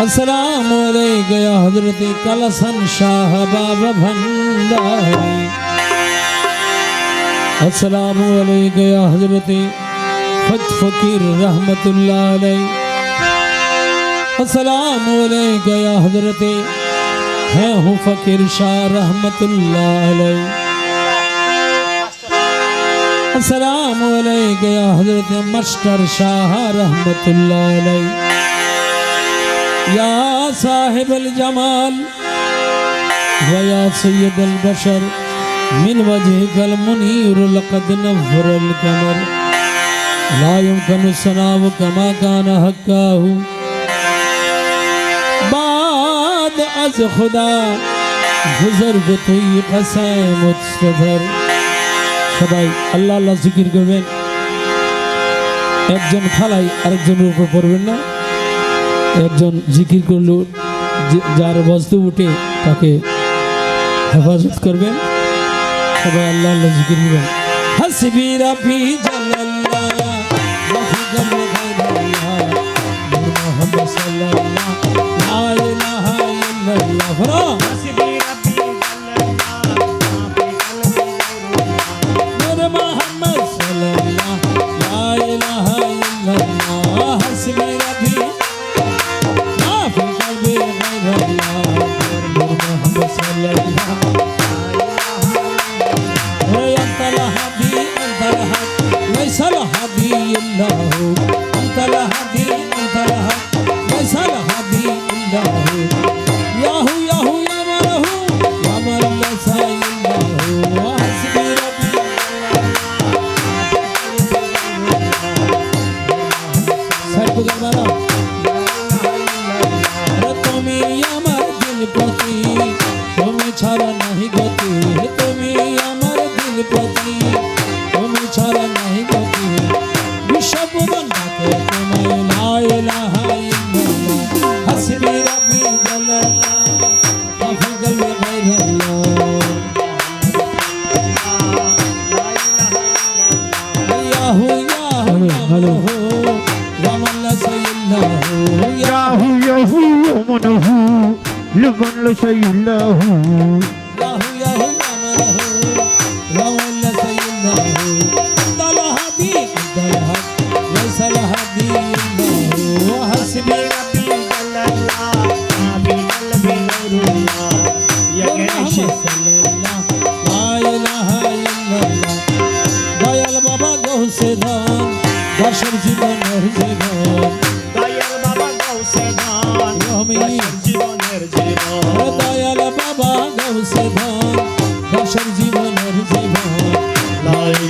السلام علیکم یا حضرت کلسن شاہ بابا بھندہ السلام علیکم یا حضرت فت فقیر رحمت اللہ علیہ۔ السلام علیکم یا حضرت ہے ہوں فقیر شاہ رحمت اللہ علیہ۔ السلام علیکم یا حضرت مشکر شاہ رحمت اللہ علیہ۔ یا صاحب الجمال و یا سید البشر من وجہ کل منیر لقد نفر القمر لا يمكن الثناء كما كان حقه بعد از خدا گزر گتوی قسم مستدر اللہ আল্লাহ আল্লাহ জিকির করবেন একজন খালাই আরেকজনের উপর পড়বেন না একজন জিকির করল যার বস্তু উঠে তাকে হেফাজত করবেন। সবাই আল্লাহ আল্লাহ জিকির করবেন হাসিবি রাফি জালাল। তুমি আমার দিল প্রতি ছাড়া নাহি গতি তুমি। আমার দিল পথ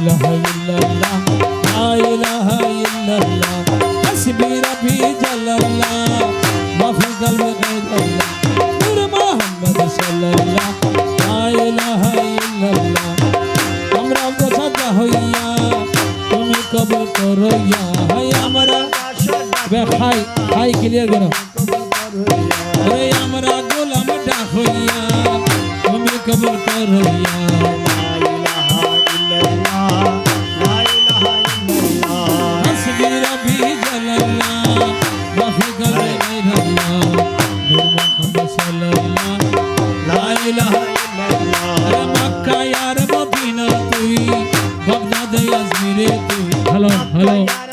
ইলাহা ইল্লাল্লাহ। রে তুই। Hello hello.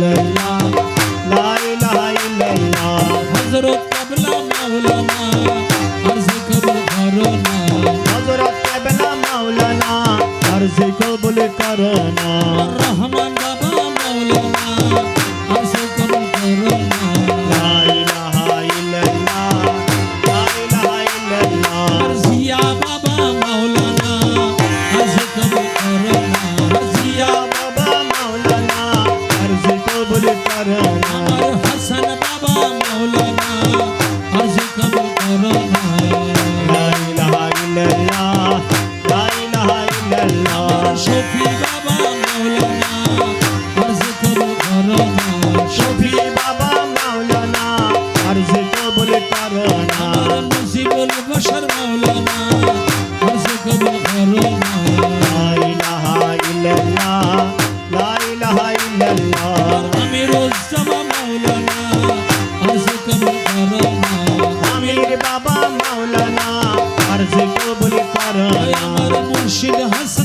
লাইলা কবুল করনা আমার মুর্শিদ হাসনাত